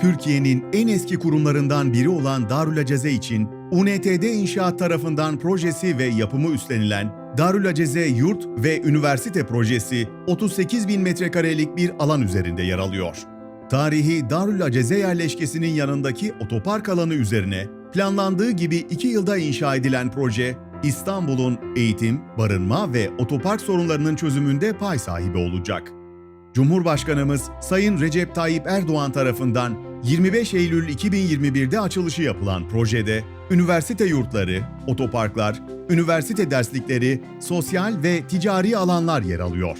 Türkiye'nin en eski kurumlarından biri olan Darül Aceze için UNTD İnşaat tarafından projesi ve yapımı üstlenilen Darül Aceze Yurt ve Üniversite Projesi 38 bin metrekarelik bir alan üzerinde yer alıyor. Tarihi Darül Aceze yerleşkesinin yanındaki otopark alanı üzerine planlandığı gibi 2 yılda inşa edilen proje, İstanbul'un eğitim, barınma ve otopark sorunlarının çözümünde pay sahibi olacak. Cumhurbaşkanımız Sayın Recep Tayyip Erdoğan tarafından 25 Eylül 2021'de açılışı yapılan projede üniversite yurtları, otoparklar, üniversite derslikleri, sosyal ve ticari alanlar yer alıyor.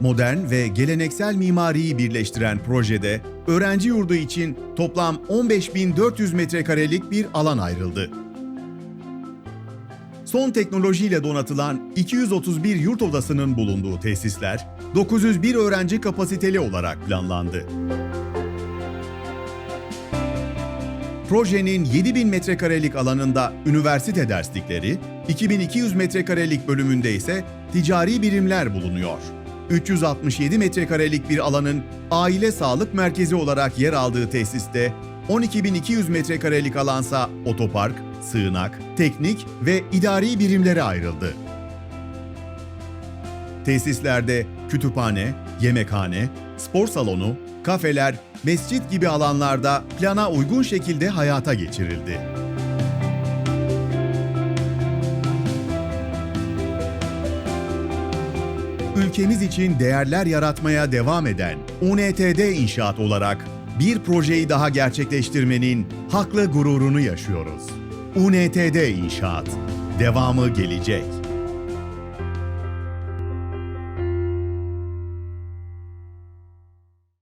Modern ve geleneksel mimariyi birleştiren projede öğrenci yurdu için toplam 15.400 metrekarelik bir alan ayrıldı. Son teknolojiyle donatılan 231 yurt odasının bulunduğu tesisler 901 öğrenci kapasiteli olarak planlandı. Projenin 7000 metrekarelik alanında üniversite derslikleri, 2200 metrekarelik bölümünde ise ticari birimler bulunuyor. 367 metrekarelik bir alanın aile sağlık merkezi olarak yer aldığı tesiste 12.200 metrekarelik alansa otopark, sığınak, teknik ve idari birimlere ayrıldı. Tesislerde kütüphane, yemekhane, spor salonu, kafeler, mescit gibi alanlarda plana uygun şekilde hayata geçirildi. Ülkemiz için değerler yaratmaya devam eden UNTD İnşaat olarak bir projeyi daha gerçekleştirmenin haklı gururunu yaşıyoruz. UNTD İnşaat. Devamı gelecek.